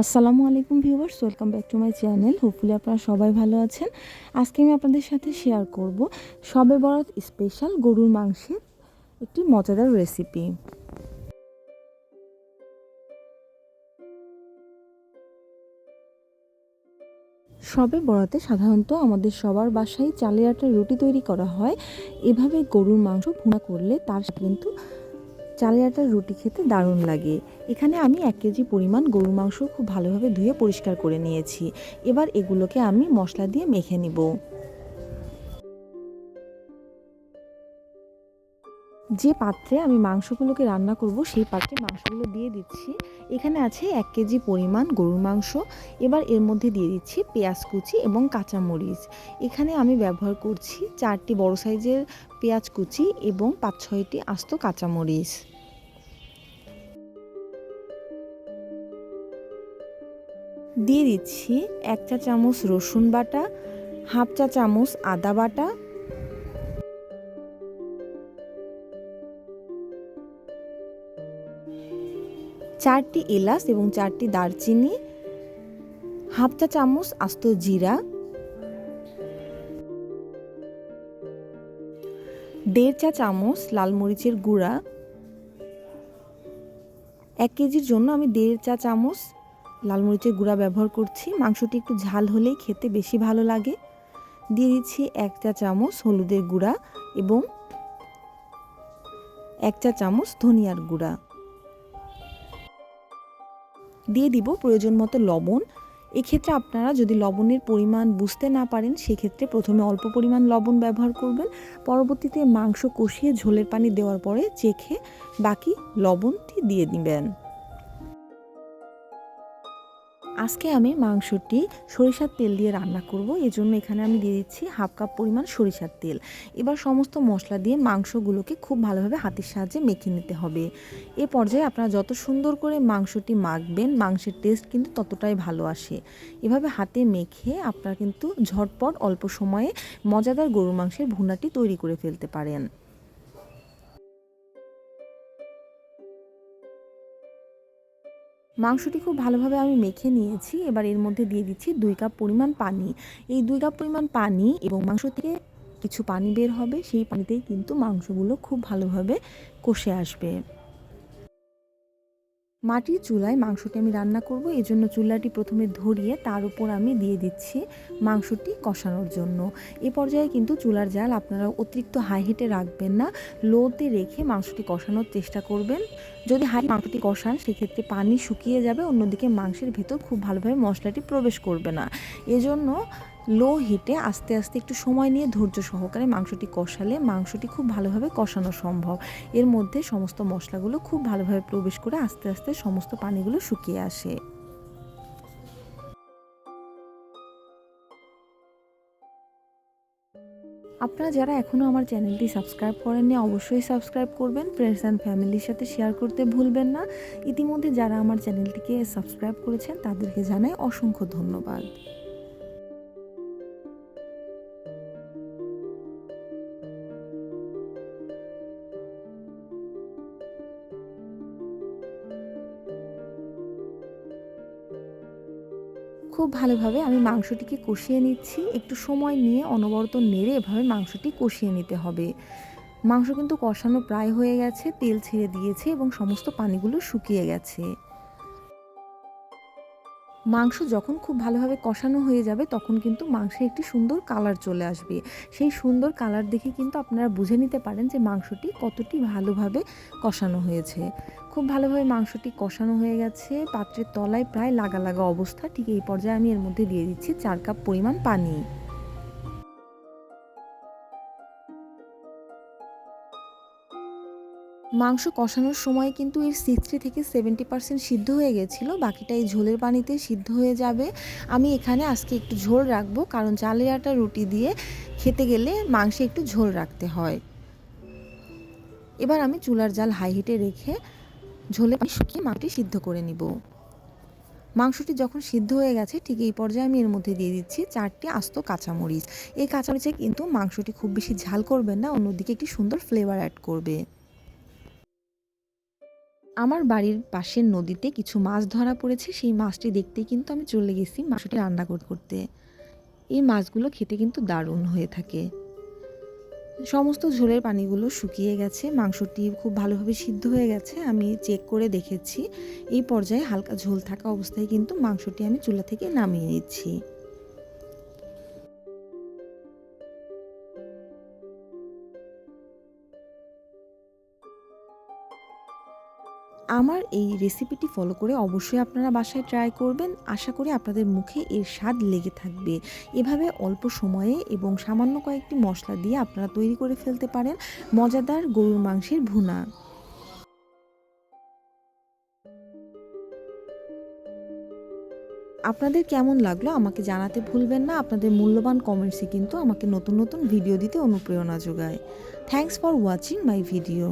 আসসালামু আলাইকুম viewers, welcome back to my channel. Hopefully আপনারা সবাই ভালো আছেন। আজকে আমি আপনাদের সাথে শেয়ার করব সবে বরাত স্পেশাল গরুর মাংসের একটি মজাদার রেসিপি সবে বরাতে সাধারণত আমাদের সবার বাসায় চালের আটার রুটি তৈরি করা হয়। এভাবে গরুর মাংস ভুনা করলে তার কিন্তু চালের আটার রুটি খেতে দারুণ লাগে। এখানে আমি এক কেজি পরিমাণ গরুর মাংস খুব ভালোভাবে ধুয়ে পরিষ্কার করে নিয়েছি। এবার এগুলোকে আমি মশলা দিয়ে মেখে নিব। যে পাত্রে আমি মাংসগুলোকে রান্না করব, সেই পাত্রে মাংসগুলো দিয়ে দিচ্ছি। এখানে আছে এক কেজি পরিমাণ গরুর মাংস। এবার এর মধ্যে দিয়ে দিচ্ছি পেঁয়াজ কুচি এবং কাঁচামরিচ। এখানে আমি ব্যবহার করছি চারটি বড় সাইজের পেঁয়াজ কুচি এবং পাঁচ ছয়টি আস্ত কাঁচামরিচ। দিয়ে দিচ্ছি এক চা চামচ রসুন বাটা, হাফ চা চামচ আদা বাটা চারটি এলাচ এবং চারটি দারচিনি, হাফ চা চামচ আস্ত জিরা, দেড় চা চামচ লাল মরিচের গুঁড়া, এক কেজির জন্য আমি দেড় চা চামচ লাল মরিচের গুঁড়া ব্যবহার করছি। মাংসটি একটু ঝাল হলেই খেতে বেশি ভালো লাগে। দিয়ে দিচ্ছি এক চা চামচ হলুদের গুঁড়া এবং এক চা চামচ ধনিয়ার গুঁড়া। দিয়ে দিব প্রয়োজন মতো লবণ। এক্ষেত্রে আপনারা যদি লবণের পরিমাণ বুঝতে না পারেন, সেক্ষেত্রে প্রথমে অল্প পরিমাণ লবণ ব্যবহার করবেন। পরবর্তীতে মাংস কষিয়ে ঝোলের পানি দেওয়ার পরে চেখে বাকি লবণটি দিয়ে দিবেন। আজকে আমি মাংসটি সরিষার তেল দিয়ে রান্না করব। এজন্য এখানে আমি দিয়ে দিচ্ছি হাফ কাপ পরিমাণ সরিষার তেল। এবার সমস্ত মশলা দিয়ে মাংসগুলোকে খুব ভালোভাবে হাতের সাহায্যে মেখে নিতে হবে। এ পর্যায়ে আপনারা যত সুন্দর করে মাংসটি মাখবেন, মাংসের টেস্ট কিন্তু ততটাই ভালো আসে। এভাবে হাতে মেখে আপনারা কিন্তু ঝটপট অল্প সময়ে মজাদার গরুর মাংসের ভুনাটি তৈরি করে ফেলতে পারেন। মাংসটি খুব ভালোভাবে আমি মেখে নিয়েছি। এবার এর মধ্যে দিয়ে দিচ্ছি দুই কাপ পরিমাণ পানি। এই দুই কাপ পরিমাণ পানি এবং মাংস থেকে কিছু পানি বের হবে, সেই পানিতেই কিন্তু মাংসগুলো খুব ভালোভাবে কষে আসবে। মাটির চুলায় মাংসটি আমি রান্না করব এই জন্য চুলাটি প্রথমে ধরিয়ে তার উপর আমি দিয়ে দিচ্ছি মাংসটি কষানোর জন্য। এ পর্যায়ে কিন্তু চুলার জাল আপনারা অতিরিক্ত হাই হিটে রাখবেন না লোতে রেখে মাংসটি কষানোর চেষ্টা করবেন। যদি হাই মাংসটি কষান, সেক্ষেত্রে পানি শুকিয়ে যাবে, অন্যদিকে মাংসের ভেতর খুব ভালোভাবে মশলাটি প্রবেশ করবে না। এজন্য লো হিটে আস্তে আস্তে একটু সময় নিয়ে ধৈর্য সহকারে মাংসটি কষালে মাংসটি খুব ভালোভাবে কষানো সম্ভব। এর মধ্যে সমস্ত মশলাগুলো খুব ভালোভাবে প্রবেশ করে আস্তে আস্তে সমস্ত পানিগুলো শুকিয়ে আসে। আপনারা যারা এখনও আমার চ্যানেলটি সাবস্ক্রাইব করেননি, অবশ্যই সাবস্ক্রাইব করবেন। ফ্রেন্ডস অ্যান্ড ফ্যামিলির সাথে শেয়ার করতে ভুলবেন না। ইতিমধ্যে যারা আমার চ্যানেলটিকে সাবস্ক্রাইব করেছেন, তাদেরকে জানাই অসংখ্য ধন্যবাদ। খুব ভালোভাবে আমি মাংসটিকে কষিয়ে নিচ্ছি। একটু সময় নিয়ে অনবরত নেড়ে এভাবে মাংসটি কষিয়ে নিতে হবে। মাংস কিন্তু কষানো প্রায় হয়ে গেছে, তেল ছেড়ে দিয়েছে এবং সমস্ত পানিগুলো শুকিয়ে গেছে। মাংস যখন খুব ভালোভাবে কষানো হয়ে যাবে, তখন কিন্তু মাংসে একটি সুন্দর কালার চলে আসবে। সেই সুন্দর কালার দেখে কিন্তু আপনারা বুঝে নিতে পারেন যে মাংসটি কতটি ভালোভাবে কষানো হয়েছে। খুব ভালোভাবে মাংসটি কষানো হয়ে গেছে। পাত্রের তলায় প্রায় লাগা লাগা অবস্থা। ঠিক এই পর্যায়ে আমি এর মধ্যে দিয়ে দিচ্ছি চার কাপ পরিমাণ পানি। মাংস কষানোর সময় কিন্তু এর সিক্সটি থেকে সেভেন্টি পার্সেন্ট সিদ্ধ হয়ে গেছিল। বাকিটা এই ঝোলের পানিতে সিদ্ধ হয়ে যাবে। আমি এখানে আজকে একটু ঝোল রাখব, কারণ চালের আটা রুটি দিয়ে খেতে গেলে মাংসে একটু ঝোল রাখতে হয়। এবার আমি চুলার জাল হাই হিটে রেখে ঝোলে পানি শুকিয়ে মাংসটি সিদ্ধ করে নিব। মাংসটি যখন সিদ্ধ হয়ে গেছে, ঠিক এই পর্যায়ে আমি এর মধ্যে দিয়ে দিচ্ছি চারটি আস্ত কাঁচামরিচ। এই কাঁচামরিচে কিন্তু মাংসটি খুব বেশি ঝাল করবেন না, অন্যদিকে একটি সুন্দর ফ্লেভার অ্যাড করবে। আমার বাড়ির পাশের নদীতে কিছু মাছ ধরা পড়েছে, সেই মাছটি দেখতেই কিন্তু আমি চলে গেছি মাছটি রান্না কর- করতে। এই মাছগুলো খেতে কিন্তু দারুণ হয়ে থাকে। সমস্ত ঝোলের পানিগুলো শুকিয়ে গেছে, মাংসটি খুব ভালোভাবে সিদ্ধ হয়ে গেছে, আমি চেক করে দেখেছি। এই পর্যায়ে হালকা ঝোল থাকা অবস্থায় কিন্তু মাংসটি আমি চুলা থেকে নামিয়ে নিচ্ছি। আমার এই রেসিপিটি ফলো করে অবশ্যই আপনারা বাসায় ট্রাই করবেন। আশা করি আপনাদের মুখে এর স্বাদ লেগে থাকবে। এভাবে অল্প সময়ে এবং সামান্য কয়েকটি মশলা দিয়ে আপনারা তৈরি করে ফেলতে পারেন মজাদার গরুর মাংসের ভুনা। আপনাদের কেমন লাগল আমাকে জানাতে ভুলবেন না। আপনাদের মূল্যবান কমেন্টসে কিন্তু আমাকে নতুন নতুন ভিডিও দিতে অনুপ্রেরণা যোগায়। Thanks for watching my video